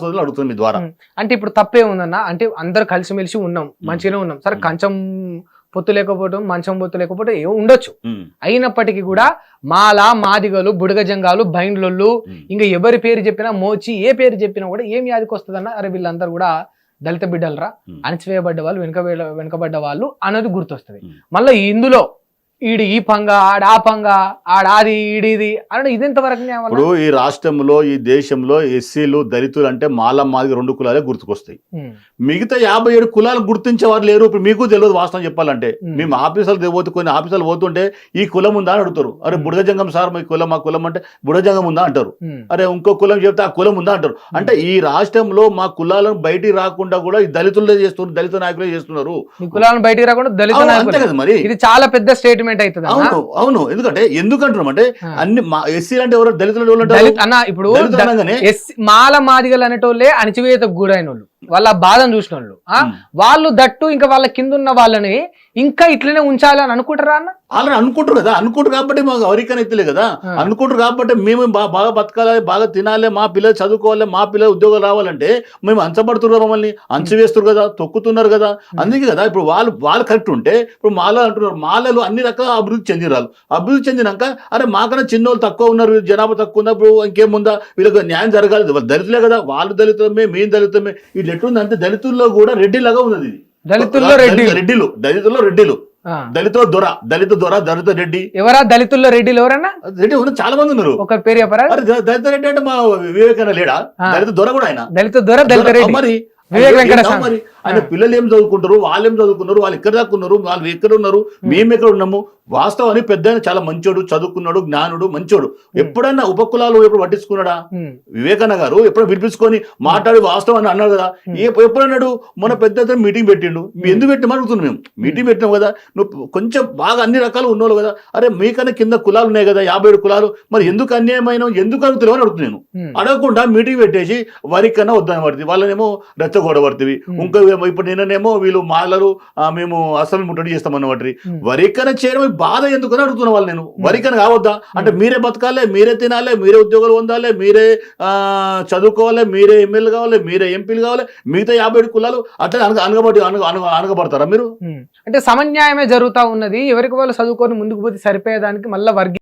అడుగుతుంది మీ ద్వారా. అంటే ఇప్పుడు తప్పే ఉందన్న అంటే అందరు కలిసిమెలిసి ఉన్నాం మంచిగానే ఉన్నాం సరే. కంచం పొత్తు లేకపోవడం మంచం పొత్తు లేకపోవడం ఏ ఉండొచ్చు అయినప్పటికీ కూడా మాల మాదిగలు బుడగ జంగాలు బైండ్లొల్లు. ఇంకా ఎవరి పేరు చెప్పినా మోచి ఏ పేరు చెప్పినా కూడా ఏం యాదికి వస్తుందన్న అరే వీళ్ళందరూ కూడా దళిత బిడ్డలరా. అణచివేయబడ్డ వాళ్ళు వెనుక వెనుకబడ్డ వాళ్ళు అనేది గుర్తొస్తుంది. మళ్ళీ ఇందులో ఈడు ఈ పంగ ఆడ ఆ పంగ ఆడ అది ఈడిది అంటే ఇదెంత వరకు న్యాయం అన్న? ఇప్పుడు ఈ రాష్ట్రంలో ఈ దేశంలో ఎస్సీలు దళితులు అంటే మాల మాదిగ రెండు కులాలే గుర్తుకొస్తాయి. మిగతా యాభై ఏడు కులాలు గుర్తించే వారు లేరు. ఇప్పుడు మీకు తెలియదు వాస్తవం చెప్పాలంటే. మేము ఆఫీసులు పోతే కొన్ని ఆఫీసులు పోతుంటే ఈ కులం ఉందా అని అడుగుతారు. అరే ఉమ్. బుడగజంగం సార్ మీ కులం మా కులం అంటే బుడజంగం ఉందా అంటారు. అరే ఇంకో కులం చెప్తే ఆ కులం ఉందా అంటారు. అంటే ఈ రాష్ట్రంలో మా కులాలను బయటికి రాకుండా కూడా ఈ దళితులే చేస్తున్నారు దళిత నాయకులే చేస్తున్నారు. కులాలను బయటికి రాకుండా దళిత అంతే కదా మరి. ఇది చాలా పెద్ద స్టేట్మెంట్ అవుతుంది అవును అవును. ఎందుకంటే ఎందుకు అంటున్నాం అంటే. అన్ని ఎస్సీ అంటే ఎవరు దళితులు అన్న ఇప్పుడు మాల మాదిగలు అనేటోళ్ళే అణచివేతకు గురైన వాళ్ళు వాళ్ళ బాధను చూసిన వాళ్ళు. వాళ్ళు దట్టు ఇంకా వాళ్ళ కింద ఉన్న వాళ్ళని ఇంకా ఇట్లనే ఉంచాలి అని అనుకుంటారా అన్న? ఆల్రెడీ అనుకుంటారు కదా. అనుకుంటారు కాబట్టి మాకు ఎవరికైనా ఎత్తలే కదా. అనుకుంటారు కాబట్టి మేము బాగా బతకాలి బాగా తినాలి మా పిల్లలు చదువుకోవాలి మా పిల్లలు ఉద్యోగాలు రావాలంటే మేము అంచబడుతున్నారు మమ్మల్ని. అంచవేస్తారు కదా తొక్కుతున్నారు కదా. అందుకే కదా ఇప్పుడు వాళ్ళు వాళ్ళు కరెక్ట్ ఉంటే ఇప్పుడు మాల అంటున్నారు మాలలు అన్ని రకాల అభివృద్ధి చెందిరాలు అభివృద్ధి చెందినాక అరే మాకన్నా చిన్నోళ్ళు తక్కువ ఉన్నారు జనాభా తక్కువ ఉన్నప్పుడు ఇంకేముందా? వీళ్ళకి న్యాయం జరగాలి. దళితులే కదా వాళ్ళు దళితమే మేము దళితమే వీళ్ళు ఎట్లుంది అంటే దళితుల్లో కూడా రెడ్డి లాగా ఉన్నది. ఇది దళితుల్లో రెడ్డి. రెడ్డిలు. దళితుల్లో రెడ్డిలు. దళిత దొర. దళిత దొర దళిత రెడ్డి. ఎవరా దళితుల్లో రెడ్డిలు ఎవరన్నా? రెడ్డి ఉన్న చాలా మంది ఉన్నారు. ఒక పేరు చెప్పరా? దళిత రెడ్డి అంటే మా వివేకానంద లేడా. దళిత దొర కూడా ఆయన. దళిత దొర దళిత రెడ్డి. మరి. మరి? ఆయన. పిల్లలు ఏం చదువుకుంటారు? వాళ్ళు ఏం చదువుకున్నారు? వాళ్ళు ఎక్కడ దాకా ఉన్నారు. వాళ్ళు ఎక్కడ ఉన్నారు. మేము ఎక్కడ ఉన్నాము? వాస్తవాన్ని పెద్ద చాలా మంచోడు చదువుకున్నాడు జ్ఞానుడు మంచోడు. ఎప్పుడన్నా ఉపకులాలు ఎప్పుడు పట్టించుకున్నాడా? ఉమ్, వివేకానంద గారు ఎప్పుడు పిలిపించుకొని మాట్లాడి వాస్తవం అని అన్నారు కదా. ఏ ఎప్పుడు అన్నాడు మన పెద్ద మీటింగ్ పెట్టిండు. ఎందుకు పెట్టి అడుగుతున్నాం మేము. మీటింగ్ పెట్టినాం కదా. నువ్వు కొంచెం బాగా అన్ని రకాలు ఉన్నోళ్ళు కదా. అరే మీకన్నా కింద కులాలు ఉన్నాయి కదా యాభై ఏడు కులాలు. మరి ఎందుకు అన్యాయమైన ఎందుకు అడుగుతున్నావు? అని అడుగుతున్నాను అడగకుండా మీటింగ్ పెట్టేసి వరికన్నా వద్దని పడుతుంది వాళ్ళనేమో రెచ్చగొడబడుతుంది Hmm. ఇంకా ఇప్పుడు నిన్ననేమో వీళ్ళు మాలలు ఆ, మేము అసలు ముట్టడి చేస్తామన్న వాటి Hmm. వరికన చేయడం బాధ ఎందుకని అడుగుతున్నా వాళ్ళు నేను. వరికన కావద్దా? అంటే. మీరే బతకాలి మీరే తినాలి మీరే ఉద్యోగాలు పొందాలి మీరే చదువుకోవాలి మీరే ఎమ్మెల్యే కావాలి మీరే ఎంపీలు కావాలి మిగతా యాభై ఏడు కులాలు అట్లా అనగ అనగబడి అనగ అనగ- అనగబడతారా మీరు. అంటే సమన్యాయమే జరుగుతా ఉన్నది. ఎవరికి వాళ్ళు చదువుకొని ముందుకు పోతే సరిపోయేదానికి మళ్ళీ వర్గీ